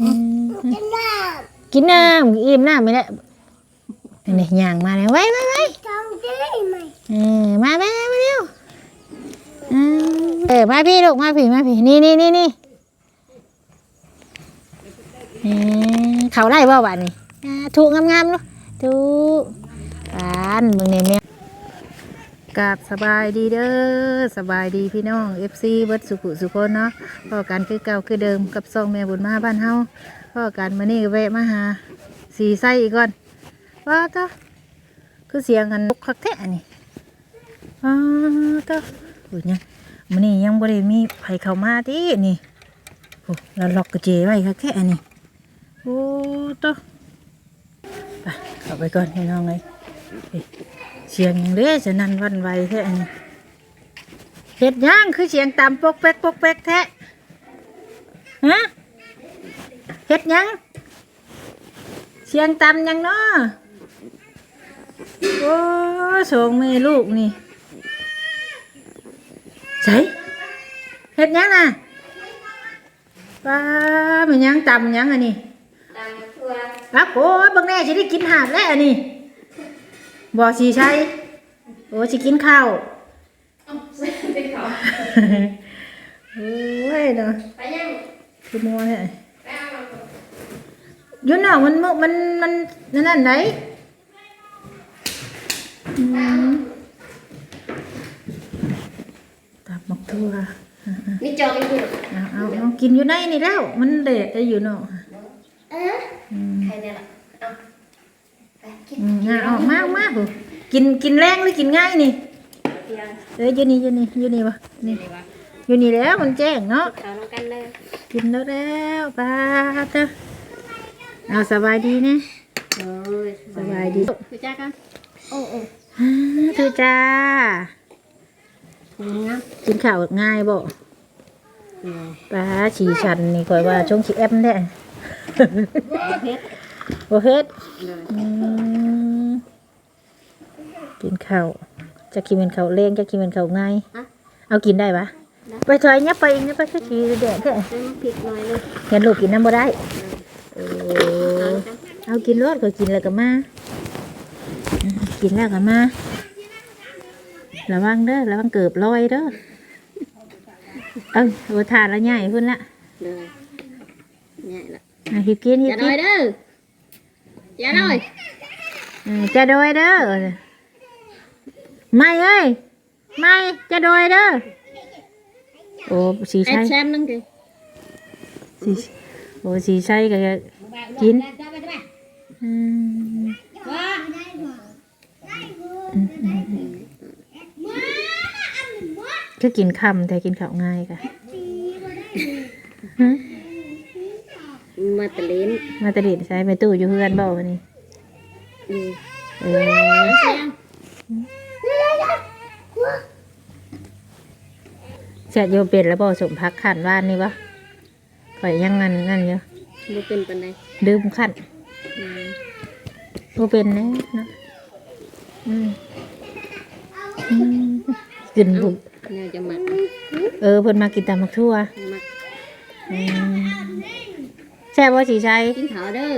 อืมกินน้ำอิ่มน้ำไม่ได้นี่ย่างมาแล้วไว้ไว้ไว้เออมามามาเร็วอืมเออมาพี่ลูกมาพี่มาพี่นี่นี่นี่นี่เออเขาได้บ่บ้านนี่อ่าถูกงามๆลูกถูกปานมึงเนี่ยแม่ กราบสบายดีเด้อสบายดีพี่น้อง FC เบิร์ดสุขุสุคนเนาะพ่อกันคือเก่าคือเดิมกับซองแม่บุญมาบ้านเฮาพ่อกันมื้อนี้ก็แวะมาหาสีไส้อีกก่อนว่าเต้อคือเสียงกันนกคักแท้นี่ว้าเต้ออุ้ยยังมื้อนี้ยังบ่ได้มีไผเข้ามาตินี่โอ้เราล็อกกระเจไว้คักแท้นี่โอ้เต้อไปเข้าไปก่อนพี่น้องเอ้ย เอ้ยเสียงหยังเด้จะนันหวันไหวแท้อันนี้เห็ดย่างคือเสียงตามปกเป๊กปกเป๊กแท้ฮะเห็ดหยังเสียงตามหยังเนาะโอ้สองแม่ลูกนี่ใส่เห็ดหยังน่ะป้ามันหยังตำหยังอันนี้รักโอ้ยเบางแน่จะได้กินหาดแล้วอันนี้ บอสีใช่โอ้สิกินข้าวโอ้ยเนาะไปยังคือมัวเนี่ยไปเอามาอยุ่นเนาะมันมึมันมันนั่นนั่นไหนอืมตับหมกทั่วมีจอกอีกอยู่เอาเอาเอากินอยู่ในนี่แล้ว มันเละได้อยู่เนาะเอออืมใครเนี่ยล่ะเอาไปกินอืมเอาออกมาออกมาหูกินกินแรงหรือกินง่ายนี่เตียงเอ้ยอยู่นี่อยู่นี่อยู่นี่วะนี่นี่วะอยู่นี่แล้วมันแจ้งเนาะ เขาต้องกันเลยกินแล้วแล้วป้าเต้อเอาสบายดีนะ โอ้ยสบายดีคือจ้ากันโอ้โอ้ฮ่าทุจ้าคุณงามกินข้าวง่ายบ่อืมป้าฉีชันนี่คอยว่าช่วงชีแอมแท้เพชร โอเฮ็ดเลยอืมกินข้าวจะกินเป็นข้าวเล้งจะกินเป็นข้าวง่ายอะเอากินได้ปะไปซอยเนี้ยไปอีกเนี้ยไปแค่ขี้แดดแค่ใส่น้ำพริกหน่อยเลยเห็นลูกกินน้ำบ่ได้โอ้เอาจ้ะเอากินรอดก็กินแล้วก็มาอืมกินแล้วก็มาระวังเด้อระวังเกือบลอยเด้อเอ้ยโอทานละใหญ่พุ่นละเลยเนี่ยละอะหิบกินหิอบย่ากิน้อนยเด้อ อย่าน้อยอืมจะโดยเด้อไม่เอ้ยไม่จะโดยเด้อโอ้สีไอ้ใช่แชมป์นึงดิสีโอ้สีใช่ก็จะกินอืมอืมอืมอืมก็กินคำแต่กินข้าวง่ายค่ะ ฮะมาตะเลนมาตะดิดใช้ไปตู้อยู่เพื่อนบ่วันนี้อืมเออเสียงเสียโยเป็นแล้วบ่สมพักขันว่านนี่วะข่อยยังงั้นงั้นอยู่บ่เป็นปานใดดื่มขันอืมบ่เป็นแน่นะอืมอืมกินบุกเนี่ยจะมัดเออเพิ่นมากินตามมักทั่วมัดอืมแซ่บบ่สีชัย กินเถาเด้อ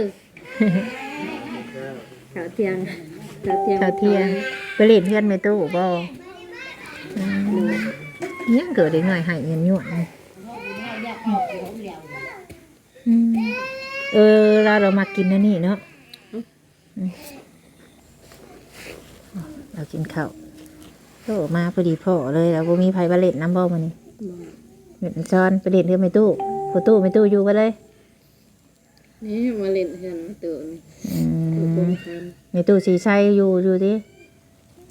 เถาเทียงเถาเทียงข้าวเที่ยงไปเล่นเพื่อนในตู้บ่อืมยังเกิดได้หน่อยให้เงินหยวดอืมเออเราเรามากินนะนี่เนาะอืมเรากินข้าวโอ้มาพอดีพ่อเลยเราบ่มีไผมาเล่นน้ำบ่มานี่เล่นช้อนไปเล่นเพื่อนในตู้พอตู้ไม่ตู้อยู่ก็เลย นี่มาเล่นเฮือนมาตัวนี่อืตัวมโกงคันในตู้สีใสอยู่อยู่ดิ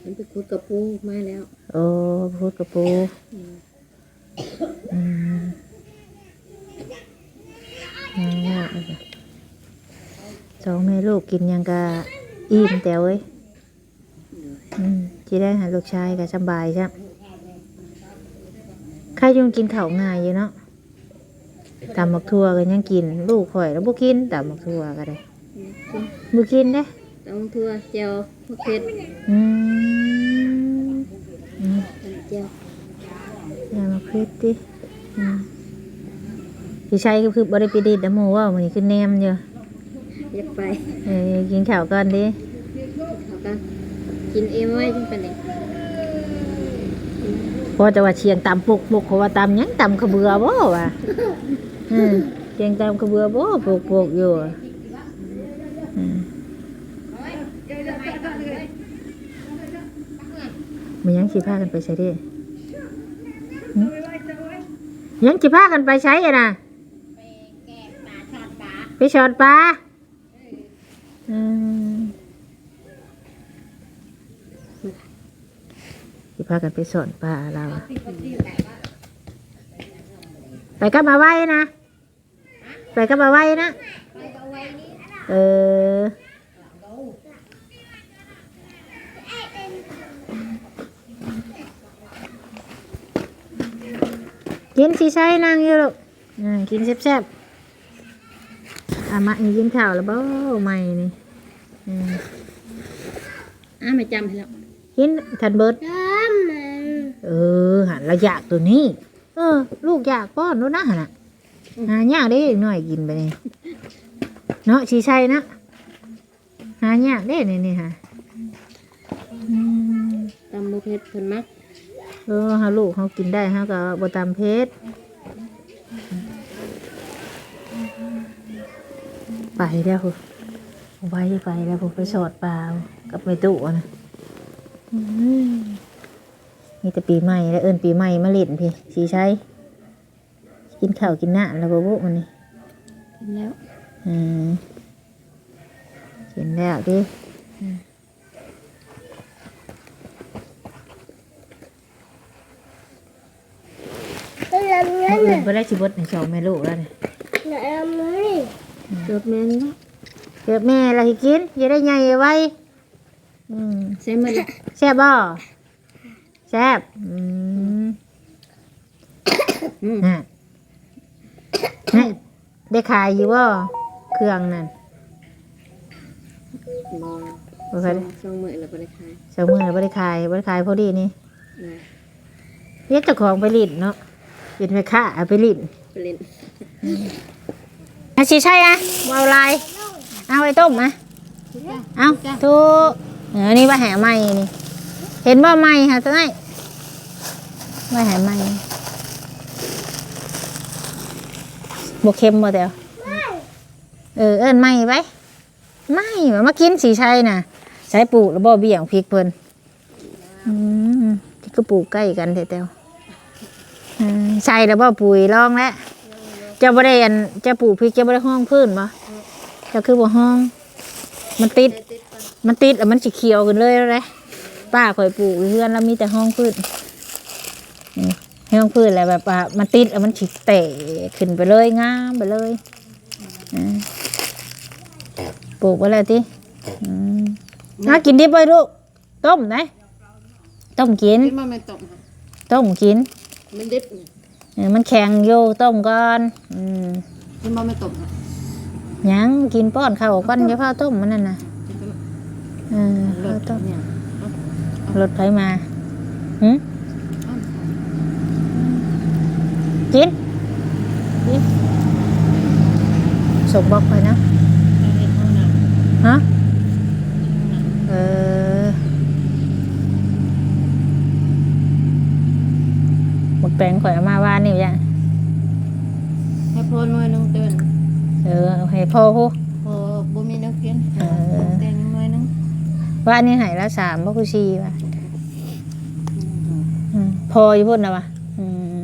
มันไปคุดกับปูมาแล้วโอ้พูดกับปูอืมอืมง่ายๆเลยสองแม่ลูกกินหยังกะอิ่มแต่เว้ยอืมจีได้หาลูกชายก็สำบายใช่ใครยุงกินข้าวง่ายอยู่เนาะ ตำหมักทั่วก็ยังกิน ลูกข่อยแล้วบุกินตำหมักทั่วก็ได้บุกินเด้ต้องทั่วเจียวมะเขืออืมอืมเจียวอย่ามาคิดดิอืมพี่ชัยก็คือบ่ได้ไปดีดน้ำหมูว่ามันนี้คือแนมอยู่อยากไปเออกินข้าวก่อนดิเอากันกินเองไว้จังเป็นไงเพราะจะว่าเชียงตำปุกปุกเขาว่าตำหยังตำขะเบือบ่ว่ะ อืมเชียงตำขะเบือบ่ปุกปุกอยู่อืมมันยังสิพากันไปใช้ดิยังสิพากันไปใช้อะนะไปชอดปลาอืมสิพากันไปสอนปลาเราไปก็มาไว้นะ ไปก็มาไว้นะ เออ กินสิใช้นางอยู่ลูกอ่ากินแซ่บๆอะมานี่กินข้าวแล้วบ่ใหม่นี่อืมอ้าไม่จำให้แล้วกินทันเบิดเออหันเราอยากตัวนี้ เออ ลูกอยากป้อนนู้นนะหันน่ะ หายากได้อีกหน่อยกินไปนี่เนาะชีชัยนะหายากได้นี่นี่ค่ะอืมตำบุเพชรเพิ่นมักเออฮาลูกเขากินได้ฮะก็บตามเพชรไปแล้วคุณไว้ไปแล้วผมไปสอดปลากับไม่ตุนะอืมมีแต่ปีใหม่แล้วเอินปีใหม่มาเล่นพี่สีใช้ กินข้าวกินหน้าแล้วบ่บุมันนี่กินแล้วอืมกินแล้วดิอืมมื้ออื่นไปได้ชิบดในสองแม่ลูกแล้วเนี่ยเกือบแม่นเนาะเกิดแม่ละให้กินอย่าได้ใหญ่ไว้อืมใส่มาเลยแซ่บบ่แซ่บอืมอืมน่ะน่ะ ได้ขายอยู่บ่เครื่องนั่นมองบ่สเคอยงได้สองมื้อแล้วบ่ได้ขายสองมือบ่ได้ขายบ่ได้ขายพอดีนี่นะเรียกเจ้าของไปลิ้นเนาะเป็นแม่ค้าเอาไปลิ้นไปเล่นอาชีใช่อะเอาลายเอาไปต้มอะเอาทุกเออนี่ว่าแห่ไหม้นี่ เห็นว่าไหม้ค่ะตัวไหนว่าแห่ไหม้ บวเค็มบ่เดียวเออเอิ้นไม้ไว้ไม่มากินสีชัยน่ะใช้ปลูกแล้วบ่เบี่ยงพริกเพิ่นอืมที่ก็ปลูกใกล้กันเดียวอืมใช่แล้วบ่ปุ๋ยลองแล้วเจ้าบ่ได้อันเจ้าปลูกพริกเจ้าบ่ได้ห้องพื้นบ่เจ้าคือบ่ห้อง มันติด มันติดแล้วมันสิเขียวขึ้นเลยแล้วป้าข่อยปลูกเพื่อนแล้วมีแต่ห้องพื้น นี่ห้องพื้นแล้วแบบว่ามันติดแล้วมันสิเตะขึ้นไปเลยงามไปเลยอ่าปลูกไว้แล้วติอืมอะกินดิบไปลูก ต้มนะต้มกินกินมาไม่ตกค่ะต้มกิน มันดิบนี่เออมันแข็งอยู่ต้มก่อนอืมกินมาไม่ตกค่ะยังกินป้อนข้าวก้อนจะพาต้มมันนั่นนะเออรข้าวถต้มเนี่ยรถไฟมาหืม กินกินส่งบอกไปนะฮะเออหมกแปลงข่อยเอามาว่านี่ยังให้พ่อน้อยนึงเตือนเออเอาให้พ่อฮู้พอบ่มีนักกินเออแต่งน้อยนึงว่านี่ใหายละสามบ่คือชีว่ะอืมพออยู่พุ่นนะวะอืม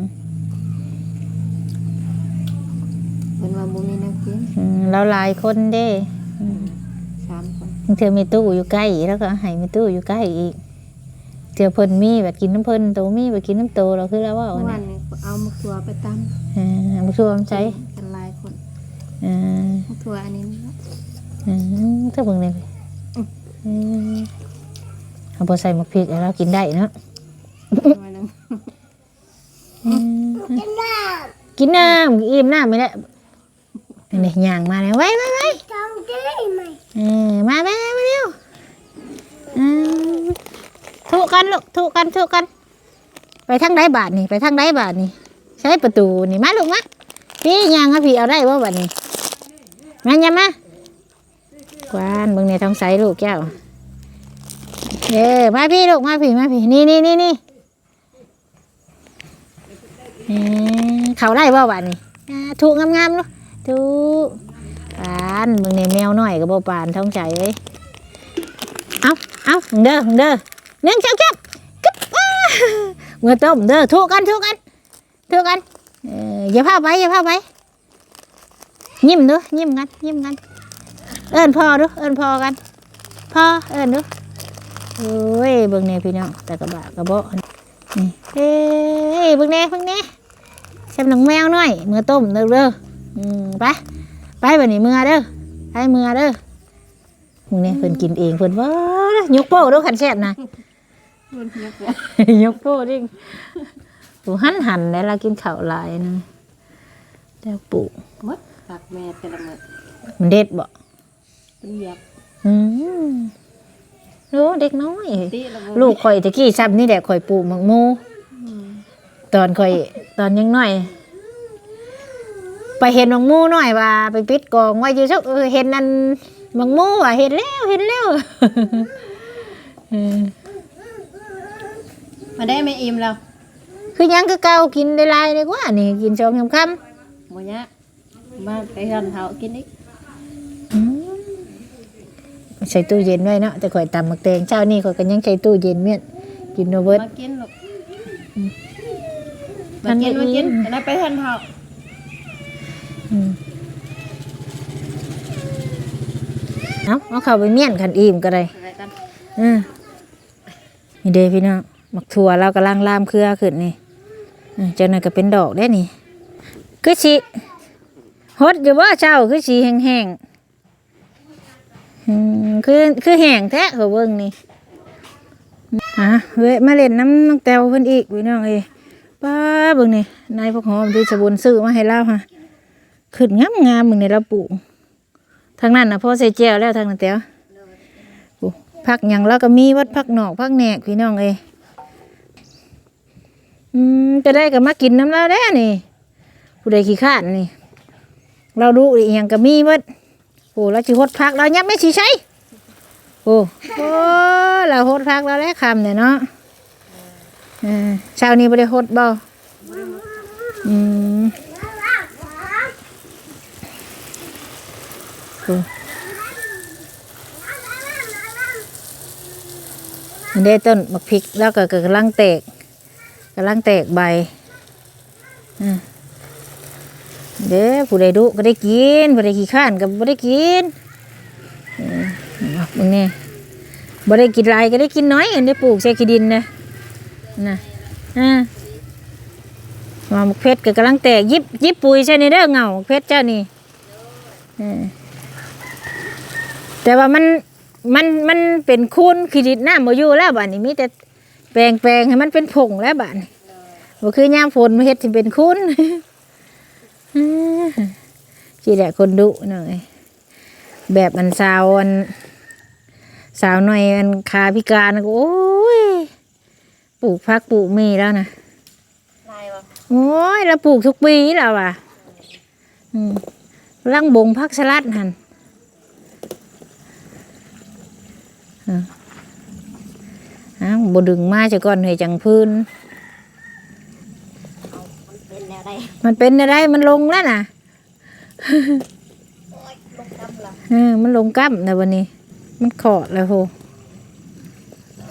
เพิ่นว่าบ่มีนักกิน อืม เราหลายคนเด้อืมสามคนบางเธอมีตู้อยู่ใกล้แล้วก็ให้มีตู้อยู่ใกล้อีกเจอเพิ่นมีแบบกินน้ำเพิ่นโตมีแบบกินน้ำโตเราคือแล้วว่าเมื่อเนี่วายนนี้เอามะเขือไปตำอ่าบุชัวมใจกันหลายคนอ่ามะเขืออันนี้นะอืมถ้าเบิ่งเลยอืมเอาพอใส่หมกพริกแล้วเรากินได้เนาะน้อยนึงอืมกินน้ำอิ่มน้ำไม่ได้ นี่ย่างมาแล้วไว้ไว้ไว้เออมาแม่มาเร็วอืมทุกันลูกทุกันทุกัน ไปทางใดบาทนี่ไปทางใดบาทนี่ใช้ประตูนี่มาลูกมาพี่ยางอะพี่เอาได้บ่บัดนี้มาอย่ามากวานเบิ่งในท้องใสลูกเจ้าเออมาพี่ลูกมาพี่มาพี่นี่นี่นี่นี่เออเขาได้บ่บัดนี้อ่าถูกงามๆลูก ถูกปานเบิ่งในแมวหน้อยก็บ่ปานท้องใจเอ้ยเอาเอาเด้อเด้อเนื่องจับจับกึ๊บอ้าเมื่อต้มเด้อถูกกันถูกกันถูกกันเอออย่าพาไปอย่าพาไปยิ้มดูยิ้มกันยิ้มกันเอิ้นพ่อดูเอิ้นพ่อกันพ่อเอิ้นดูโอ้ยเบิ่งแน่พี่น้องแต่กระบะกระบะนี่เอ้ยเบิ่งแน่เบิ่งแน่แซ่บหนังแมวหน่อยเมื่อต้มเด้อเด้อ อืมไป ไปบัดนี้มือเด้อไปมือเด้อมึงเนี่ยเพิ่นกินเองเพิ่นว่ายกโป้ดูขันแซ่บนะมันเยอะกว่ยกโป้ดิปูหันหันแล้วเรากินข้าวหลายนะแล้วปูมดตักแม่แต่ละมื้อมันเด็ดบ่เป็นเหยียบอืมรู้เด็กน้อยติละบ่ลูกข่อยตะกี้ซ้ำนี่แหละข่อยปลูกหมักโมตอนข่อยตอนยังน้อย ไปเห็นหมักโมน้อยว่า ไปปิดกองไว้อยู่ซักเออเห็นนั่นหมักโมว่าเห็นแล้วเห็นแล้วเออมาได้แม่อิ่มแล้วคือยังก็เก่ากินได้หลายดีกว่านี่กินชองยำค่ำบ่ยะมาไปหันเฮากินอีกอืมใส่ตู้เย็นไว้เนาะแต่ข่อยตำหมักแตงเจ้านี่ข่อยก็ยังใช้ตู้เย็นเมียนกินโนเบิร์ตมากินลูกมัมานกินไม่มากินอิ่มอันนั้นไปหันเฮาอืม เอาเอาเข้าไปเมียนขันอิ่มก็ได้อะไรกันอืมนี่เด้พี่น้องหมักถั่วเรากำลังลามเครือขึ้นนี่อืมเจ้านั่นก็เป็นดอกได้นี่คือสีฮดอยู่ว่าเจ้าคือสีแห้งๆอืมคือคือแห้งแท้เขาเบิ่งนี่ฮะเว้ยมาเล่นน้ำน้องแตวเพิ่นอีกพี่น้องเอ้ยป้าเบิ่งนี่นายพวกหอมที่สบุนซื้อมาให้เราฮะ ขึ้นงามงามมึงในราปลูกทางนั้นนะพ่อใส่แจวแล้วทางนั้นแตวผักยังแล้วก็มีวัดผักหนอกผักแหนกพี่น้องเอ้อืมจะได้ก็มากินน้ำเราได้นี่ ผู้ใดขี้ข้านนี่ เราดูอีหยังก็มีวัดโอ้เราจิฮดผักเรายับไม่ชีใช่โอ้โอ้เราฮดผักเราแล้วคำเนี่ยเนาะออเช้านี้ไม่ได้ฮดบ่อืม อ้มันได้ต้นมะพริกแล้วก็กำลังแตกกำลังแตกใบเด้ผู้ใดดุก็ได้กินผู้ใดขี้ข้านก็บ่ได้กินมึงนี่บ่ได้กินลายก็ได้กินน้อยอันนี้ปลูกใส่ขี้ดินนะนะอ่าว่ามะเพชรก็กำลังแตกยิบยิบปุ๋ยใช่นี่เด้อเงาเพชรเจ้านี่เออ แต่ว่ามันมันมันเป็นคูนขีดิดน้ำมาอยู่แล้วบ้านนี้มีแต่แปลงแปลงให้มันเป็นผงแล้วบ้านนี้บ่คือยามฝนมาเฮ็ดสิเป็นคูนกี่แหละคนดุหน่อย แบบมันสาวอันสาวหน่อยอันขาพิการก็โอ้ยปลูกพักปลูกมีแล้วนะลายบ่โอ้ยเราปลูกทุกปีแล้วอะอืมลังบงพักสลัดหัน อ้าวบดึงมาจะก่อนให้จังพื้นเป็นแนวใดมันเป็นอะไรมันลงแล้วนะลงกำลังเออมันลงกั้มนะวันนี้ มันขอดแล้วโห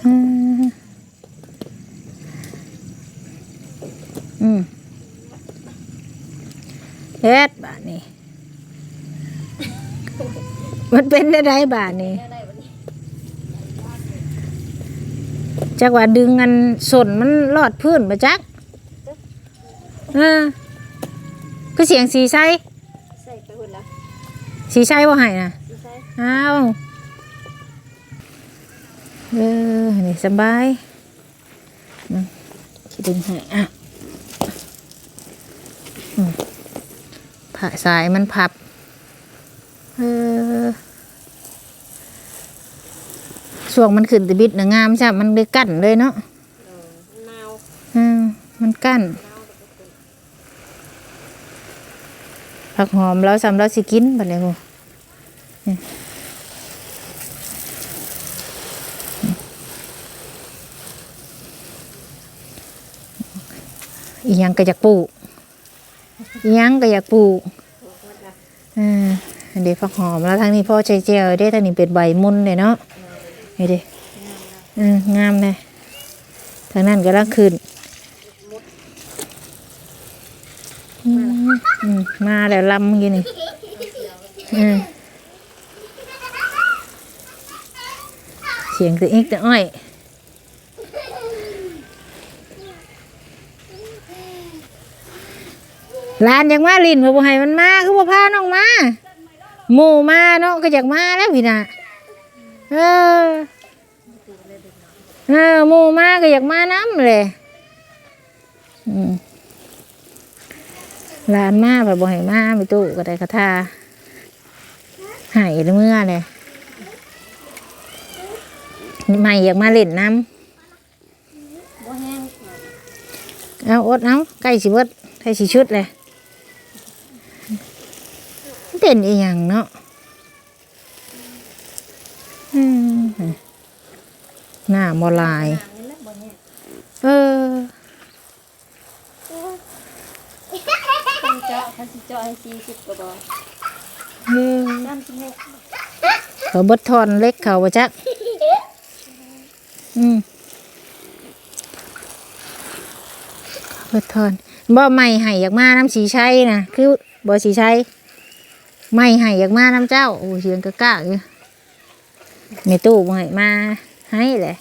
อืมอืมเฮ็ดบาทนี้มันเป็นอะไรบาทนี้ แนวใดบัดนี้ จักว่าดึงอันสนมันลอดพื้นมาจักเออคือเสียงสีไซใส่ไปหุ่นแล้วสีไซว่าให้นะสิใส่อ้าวเออนี่สบายอืมสิดึงให้อะอืมผ่าสายมันพับ เออ ช่วงมันขึ้นแตะบิดนะงามใช่มันเลยกั้นเลยเนาะนาวอืมมันกั้นผักหอมแล้วสำเราสิกินบัดนี้โหนี่อีหยังก็อยากปลูกอีหยังก็อยากปลูกอ่าอันเดี๋ยวผักหอมแล้วทางนี้พ่อใจเจียวเด้ทางนี้เป็นใบมุนเลยเนาะ นี่เด้อืมงามเลยทางนั้นก็ลังขึ้นอืมอืมมาแล้วลำกินนี่อืมเสียงตัวเอกตัวอ้อยหลานอยากมาลินเพื่อบ่ให้มันมาคือบ่พาน้องมาหมู่มาเนาะก็อยากมาแล้วพี่น่ะ เออเออหมูมาก็อยากมาน้ำเลยอืมหลานมาแบบบ่ให้มาไปตู้ก็ได้คาถาหายเมื่อเลยไม่อยากมาเล่นน้ำเอาอดเอาใกล้สิเบิดใกล้สิชุดเลยเต้นอีหยังเนาะ หน้าโมลายนี่แหละบ่แห้งเออคนเจาะเขาสิเจาะให้40ก็บ่เออ36เขาเบดทอนเล็กเขาบ่จัก อืมเบดทอนบ่ไม่ให้อยากมาน้ำสีชัยนะคือบ่สีชัยไม่ให้อยากมาน้ำเจ้า โอ้เสียงกะกะอยู่ ในตู้บ่ให้มาให้แหละ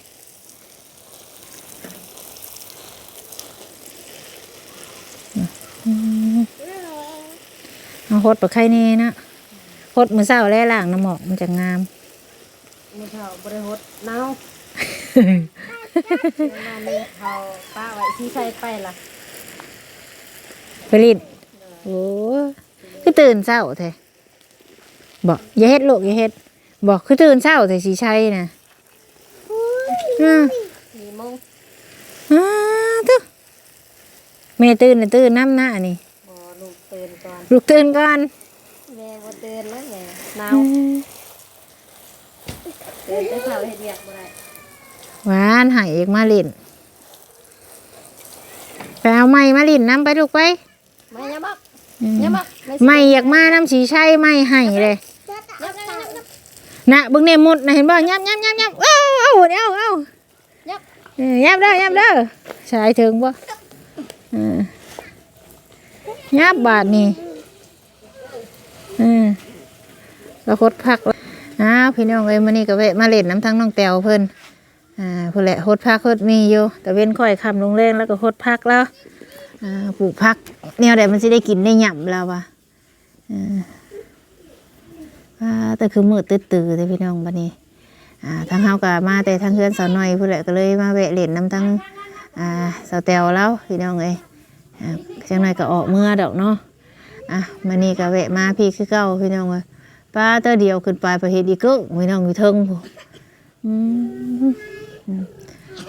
อืมเอาฮดปะไข่นี่นะฮดมือเศร้าแล่ล่างน้ำหมอกมันจะงามมื้อเฒ่าบ่ได้หดหนาวเดี๋ยวมานี่เขาป้าไว้ที่ใส่ไปล่ะไปลินโอ้คือตื่นเศร้าแท้บอกอย่าเฮ็ดลูกอย่าเฮ็ด บอกคือตื่นเศร้าแต่สีชัยนะอ่า4โมงอ่าทุแม่ตื่นน่ะตื่นน้ำหน้านี่บ่ลูกตื่นก่อนลูกตื่นก่อนแม่บ่ตื่นแล้วแม่หนาวตื่นแต่เช้าเฮ็ดเวียกบ่ได้หวานใหายเอกมาลินไปเอาไม้มาลินน้ำไปลูกไปมาอย่าบักอืมอย่าบักไม่อยากมาน้ำสีชัยไม่ให้เลยยับยับยับยับ นะเบึงเนี่ยมุดนะเห็นบ่ยับยับยับยับเอ้าเอ้าเอ้าเอ้ายับเออยับเด้อยับเด้อชายถึงบ่เออยับบาทนี่เออแล้วคดพักแล้วอ้าวพี่น้องเอ้ยมื้อนี้ก็แวะมาเล่นน้ำทั้งน้องแตวเพิ่นอ่าเพิ่นแหละคดพักคดมีอยู่แต่เว้นค่อยคำลงแรงแล้วก็คดพักแล้วอ่าปลูกพักแนวใดมันสิได้กินได้หย่ำแล้ววะเอออ่า แต่คือมืดตื้อๆแต่พี่น้องบัดนี้อ่ทางเฮาก็มาแต่ทางเพื่อนสาวน้อยผู้นแหละก็เลยมาแวะเล่นน้ำทั้งสาวแตวแล้วพี่น้องเอ้ยอ่าจังหน่อยก็ออกเมื่อดอกเนาะอะมานี่ก็แวะมาพี่คือเก่าพี่น้องเอ้ยป้าเตอเดียวขึ้นไปประเฮ็ดอีกเกิ้งพี่น้องอยู่เทิงพู้อืมอืม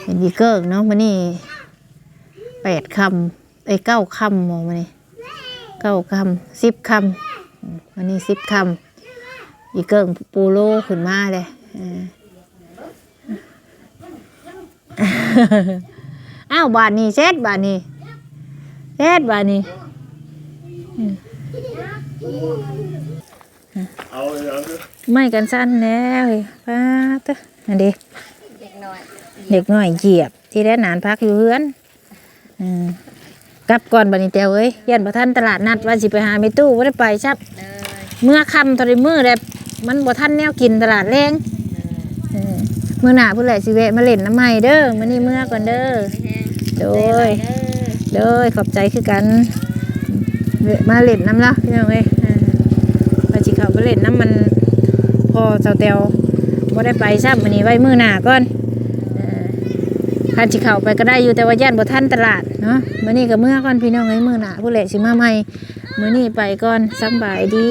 เห็นอีกเกิ้งเนาะมานี่แปดคำไอ้เก้าคำมองมานี่เก้าคำสิบคำมมานี่สิบคำ อีกเกิ้งปูโลขึ้นมาเลยอ่าอ้าวบาทนี้เซ็ตบาทนี้เซ็ตบาทนี้เอาเลยเอาเลยไม่กันสั้นแล้วเฮ้ยป้าตะนั่นดิเด็กน้อยเด็กน้อยเหยียบ ที่ได้นานพักอยู่เฮือนอืมกลับก่อนบัดนี้เตียวเอ้ยยันประทันตลาดนัดว่าสิไปหาไม่ตู้ว่าได้ไปชับเด้อเมื่อคำตอนนี้มือเลย มันบ่ทันแนวกินตลาดแรงเออมื่อหน้าผู้ใหญ่สิเวะมาเล่นน้ำใหม่เด้อมื้อนี้เมื่อก่อนเด้อโดยเด้อเด้อขอบใจคือกันเวะมาเล่นน้ำละพี่น้องเอ้ยอ่าพอจิเขาไปเล่นน้ำมันพอเจ้าเตียวบ่ได้ไปซ้ำมื้อนี้ไว้มื้อหน้าก่อนอ่าคันจิเขาไปก็ได้อยู่แต่ว่าย่านบ่ทันตลาดเนาะมื้อนี้ก็เมื่อก่อนพี่น้องเอ้ยมื้อหน้าผู้ใหญ่สิมาใหม่มื้อนี้ไปก่อนสำบายดี